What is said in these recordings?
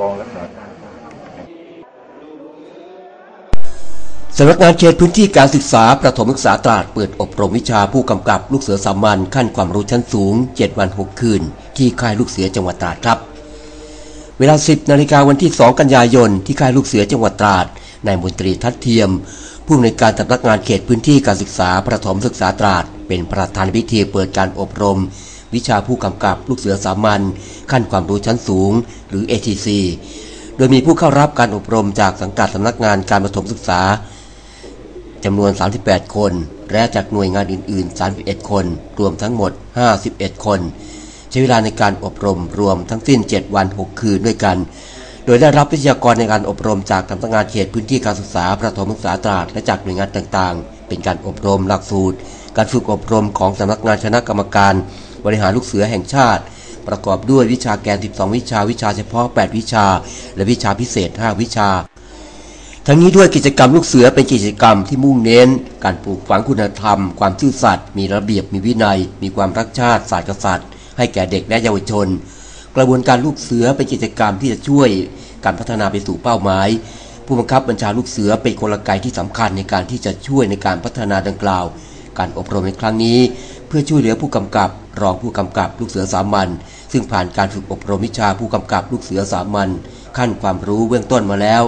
กองรักษาการสำนักงานเขตพื้นที่การศึกษาประถมศึกษาตราดเปิดอบรมวิชาผู้กำกับลูกเสือสามัญขั้นความรู้ชั้นสูง 7 วัน 6 คืน ที่ค่ายลูกเสือจังหวัดตราดครับ เวลา 10 นาฬิกาวันที่ 2 กันยายน ที่ค่ายลูกเสือจังหวัดตราดนายมนตรีทัดเทียม ผู้อำนวยการสำนักงานเขตพื้นที่การศึกษาประถมศึกษาตราดเป็นประธานพิธีเปิดการอบรม วิชาผู้กำกับลูกเสือสามัญขั้นความรู้ชั้นสูง หรือ ATC โดยมีผู้เข้ารับการอบรมจากสังกัดสำนักงานการประถมศึกษาจำนวน 38 คน และจากหน่วยงานอื่น ๆ 31 คน รวมทั้งหมด 51 คน ใช้เวลาในการอบรมรวมทั้งสิ้น 7 วัน 6 คืนด้วยกัน โดยได้รับวิทยากรในการอบรมจากสำนักงานเขตพื้นที่การศึกษาประถมศึกษาตราดและจากหน่วยงานต่าง ๆ เป็นการอบรมหลักสูตร การฝึกอบรมของสำนักงานคณะกรรมการ บริหารลูกเสือแห่งชาติ ประกอบด้วยวิชาแกน 12 วิชา วิชาเฉพาะ 8 วิชา และวิชาพิเศษ 5 วิชา ทั้งนี้ด้วยกิจกรรมลูกเสือเป็นกิจกรรมที่มุ่งเน้น การปลูกฝังคุณธรรม ความซื่อสัตย์มีระเบียบมีวินัย มีความรักชาติศาสตร์กษัตริย์ ให้แก่เด็กและเยาวชน กระบวนการลูกเสือเป็นกิจกรรมที่จะช่วยการพัฒนาไปสู่เป้าหมายผู้บังคับบัญชาลูกเสือเป็นกลไกที่สำคัญในการที่จะช่วยในการพัฒนาดังกล่าว การอบรมในครั้งนี้ เพื่อช่วยเหลือผู้กำกับ รองผู้กำกับลูกเสือสามัญซึ่งผ่านการฝึกอบรมวิชาผู้กำกับลูกเสือสามัญขั้นความรู้เบื้องต้นมาแล้ว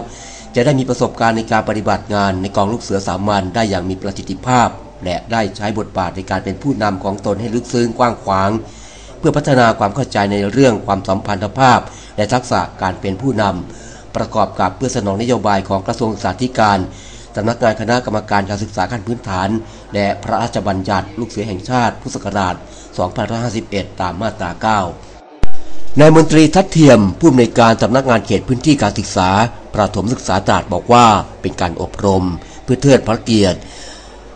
จะได้มีประสบการณ์ในการปฏิบัติงานในกองลูกเสือสามัญได้อย่างมีประสิทธิภาพ และได้ใช้บทบาทในการเป็นผู้นำของตนให้ลึกซึ้งกว้างขวาง เพื่อพัฒนาความเข้าใจในเรื่องความสัมพันธภาพ และทักษะการเป็นผู้นำประกอบกับเพื่อสนองนโยบายของกระทรวงศึกษาธิการสำนักงานคณะกรรมการการศึกษาขั้นพื้นฐาน และพระราชบัญญัติลูกเสือแห่งชาติพุทธศักราช 2551 ตามมาตรา 9 นายมนตรีทัดเทียมผู้อำนวยการสำนักงานเขตพื้นที่การศึกษา ประถมศึกษาตราดบอกว่าเป็นการอบรม เพื่อเทิดพระเกียรติ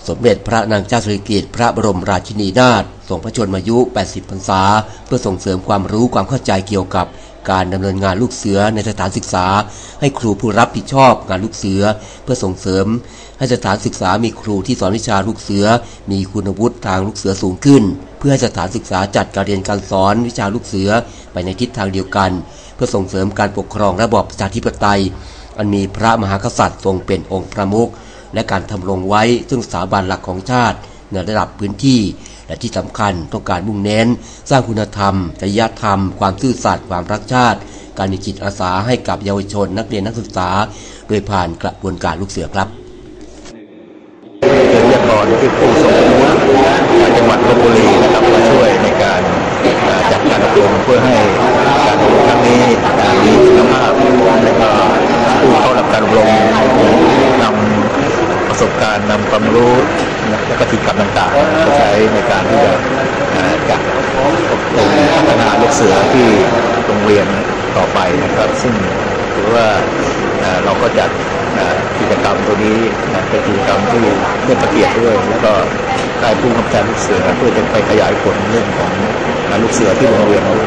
สมเด็จพระนางเจ้าสิริกิติ์พระบรมราชินีนาถทรงพระชนมายุ 80 พรรษา เพื่อส่งเสริมความรู้ความเข้าใจเกี่ยวกับ การดำเนินงานลูกเสือในสถานศึกษา ให้ครูผู้รับผิดชอบงานลูกเสือ เพื่อส่งเสริม ให้สถานศึกษามีครูที่สอนวิชาลูกเสือ มีคุณวุฒิทางลูกเสือสูงขึ้น เพื่อให้สถานศึกษาจัดการเรียนการสอนวิชาลูกเสือไปในทิศทางเดียวกัน เพื่อส่งเสริมการปกครองระบอบประชาธิปไตย อันมีพระมหากษัตริย์ทรงเป็นองค์ประมุขและการทำรงไว้ซึ่งสถาบันหลักของชาติในระดับพื้นที่ และที่สำคัญต้องการมุ่งเน้น สร้างคุณธรรมจริยธรรม ความซื่อสัตย์ความรักชาติ การมีจิตอาสาให้กับเยาวชน นักเรียนนักศึกษา โดยผ่านกระบวนการลูกเสือครับเป็นวิทยากรที่ผู้ทรงคุณวุฒิจากจังหวัดลบบุรีนะครับมาช่วยในการจัดการอบรมเพื่อให้การอบรมครั้งนี้มีคุณภาพและก็ผู้เข้ารับการอบรมนำประสบการณ์นำความรู้ และก็กิจกรรมต่างๆไปใช้ในการที่จะเอ่อจัดอบรมพัฒนาลูกเสือที่โรงเรียนต่อไปนะครับ ซึ่งถือว่าเราก็จัดกิจกรรมตัวนี้เป็นกิจกรรมที่เรื่องประเกียรติด้วยแล้วก็ได้ผู้กำกับลูกเสือเพื่อจะไปขยายผลเรื่องของลูกเสือที่โรงเรียนด้วย